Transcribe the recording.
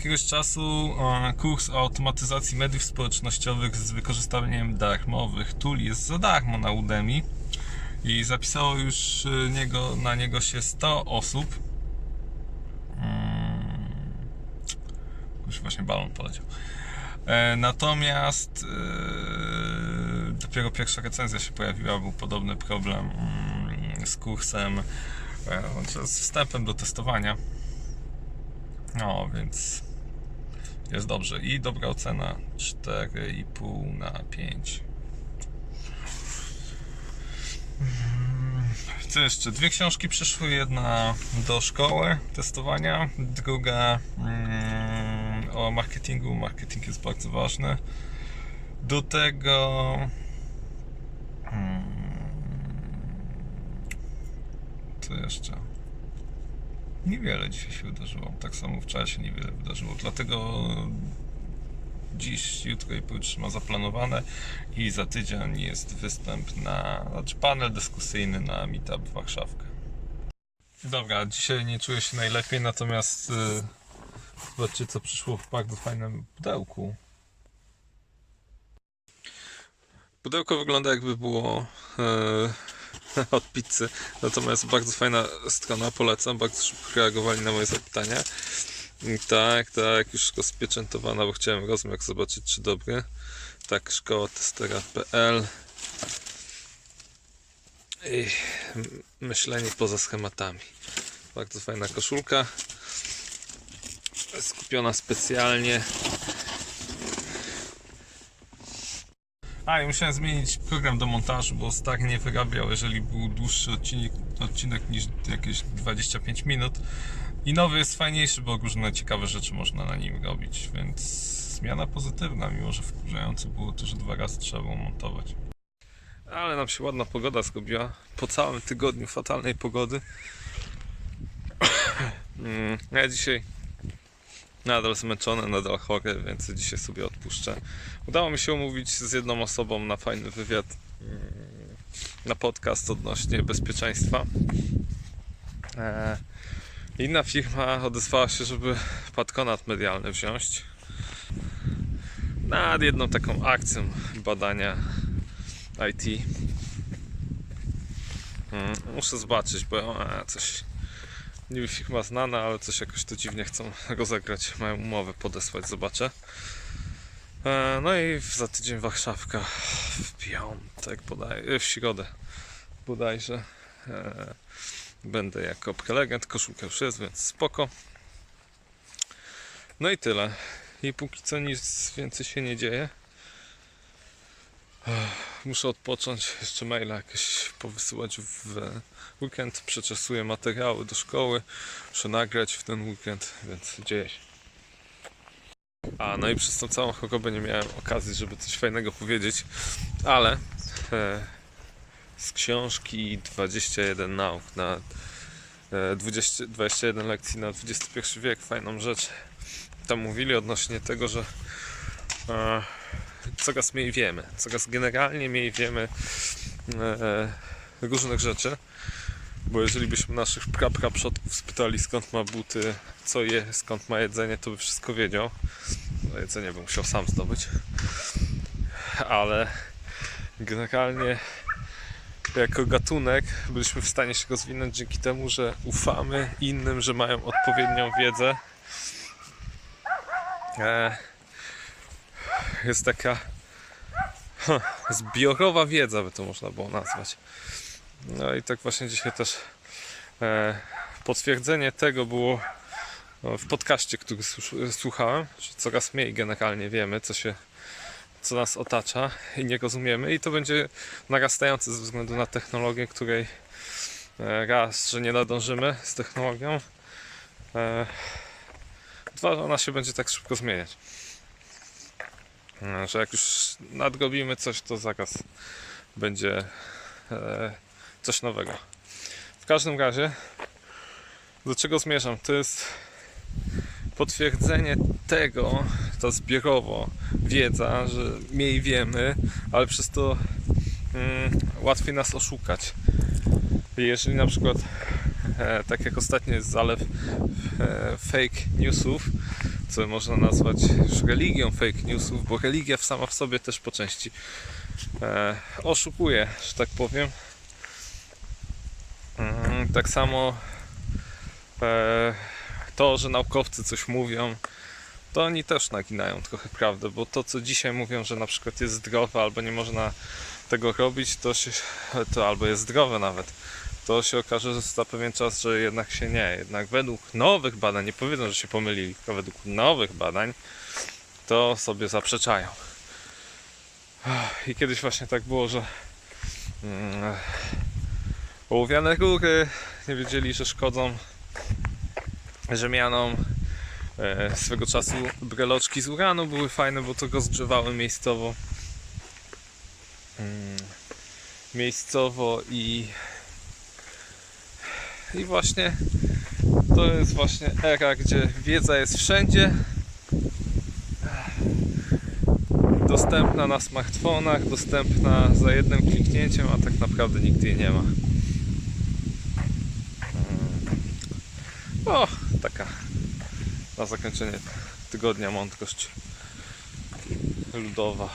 jakiegoś czasu e, kurs o automatyzacji mediów społecznościowych z wykorzystaniem darmowych tool jest za darmo na Udemy i zapisało już e, niego, na niego się 100 osób. Mm. Już właśnie balon poleciał. E, Natomiast dopiero pierwsza recenzja się pojawiła, był podobny problem mm, z kursem, z wstępem do testowania. No, więc jest dobrze. I dobra ocena 4,5 na 5. Mm, Co jeszcze? Dwie książki przyszły. Jedna do szkoły testowania, druga mm, o marketingu. Marketing jest bardzo ważny. Do tego. mm, Co jeszcze? Niewiele dzisiaj się wydarzyło. Tak samo wczoraj się niewiele wydarzyło. Dlatego dziś, jutro i pojutrze ma zaplanowane i za tydzień jest występ na, znaczy panel dyskusyjny na Meetup Warszawkę. Dobra, dzisiaj nie czuję się najlepiej, natomiast yy, zobaczcie co przyszło w bardzo fajnym pudełku. Pudełko wygląda jakby było e, od pizzy, natomiast bardzo fajna strona, polecam, bardzo szybko reagowali na moje zapytania. Tak, tak, już go spieczętowana, bo chciałem rozmiar zobaczyć, czy dobry. Tak, szkoła testera.pl I myślenie poza schematami. Bardzo fajna koszulka. Skupiona specjalnie. A, i musiałem zmienić program do montażu, bo stary nie wyrabiał, jeżeli był dłuższy odcinek, odcinek niż jakieś 25 minut. I nowy jest fajniejszy, bo różne ciekawe rzeczy można na nim robić, więc zmiana pozytywna, mimo że wkurzające było to, że dwa razy trzeba było montować. Ale nam się ładna pogoda zrobiła. Po całym tygodniu fatalnej pogody. Mm, Ja dzisiaj nadal zmęczony, nadal chory, więc dzisiaj sobie odpuszczę. Udało mi się umówić z jedną osobą na fajny wywiad, mm, na podcast odnośnie bezpieczeństwa. E, Inna firma odezwała się, żeby patronat medialny wziąć nad jedną taką akcją badania IT. Mm, Muszę zobaczyć, bo e, coś niby firma znana, ale coś jakoś to dziwnie chcą rozegrać. Mają umowę podesłać, zobaczę. E, No i za tydzień Warszawka w piątek bodaj, w środę bodajże. E, Będę jako prelegent, koszulka już jest, więc spoko. No i tyle. I póki co nic więcej się nie dzieje. Muszę odpocząć, jeszcze maila jakieś powysyłać w weekend. Przeczesuję materiały do szkoły. Muszę nagrać w ten weekend, więc dzieje się. A no i przez tą całą chorobę nie miałem okazji, żeby coś fajnego powiedzieć, ale e, z książki 21 nauk na e, 20, 21 lekcji na XXI wiek, fajną rzecz. Tam mówili odnośnie tego, że e, coraz mniej wiemy, coraz generalnie mniej wiemy e, różnych rzeczy. Bo jeżeli byśmy naszych pra, pra przodków spytali skąd ma buty, co je, skąd ma jedzenie, to by wszystko wiedział. No, jedzenie bym musiał sam zdobyć. Ale generalnie jako gatunek byliśmy w stanie się rozwinąć dzięki temu, że ufamy innym, że mają odpowiednią wiedzę. E, jest taka zbiorowa wiedza, by to można było nazwać. No i tak właśnie dzisiaj też e, potwierdzenie tego było no, w podcaście, który słu- słuchałem, że coraz mniej generalnie wiemy, co się co nas otacza i nie rozumiemy i to będzie narastające ze względu na technologię, której e, raz, że nie nadążymy z technologią, e, dwa, że ona się będzie tak szybko zmieniać. Że jak już nadrobimy coś, to zaraz będzie coś nowego. W każdym razie, do czego zmierzam? To jest potwierdzenie tego, ta zbiorowo wiedza, że mniej wiemy, ale przez to mm, łatwiej nas oszukać. Jeżeli na przykład, e, tak jak ostatnio jest zalew e, fake newsów, co można nazwać już religią fake newsów, bo religia sama w sobie też po części e, oszukuje, że tak powiem. Tak samo e, to, że naukowcy coś mówią, to oni też naginają trochę prawdę, bo to, co dzisiaj mówią, że na przykład jest zdrowe albo nie można tego robić, to, się, to albo jest zdrowe nawet, to się okaże że za pewien czas, że jednak się nie. Jednak według nowych badań, nie powiedzą, że się pomylili, tylko według nowych badań, to sobie zaprzeczają. I kiedyś właśnie tak było, że mm, ołowiane rury nie wiedzieli, że szkodzą Rzymianom. E, swego czasu breloczki z uranu były fajne, bo to rozgrzewały miejscowo. Mm, miejscowo i i właśnie to jest właśnie era, gdzie wiedza jest wszędzie. Dostępna na smartfonach, dostępna za jednym kliknięciem, a tak naprawdę nikt jej nie ma. O, taka na zakończenie tygodnia mądrość ludowa.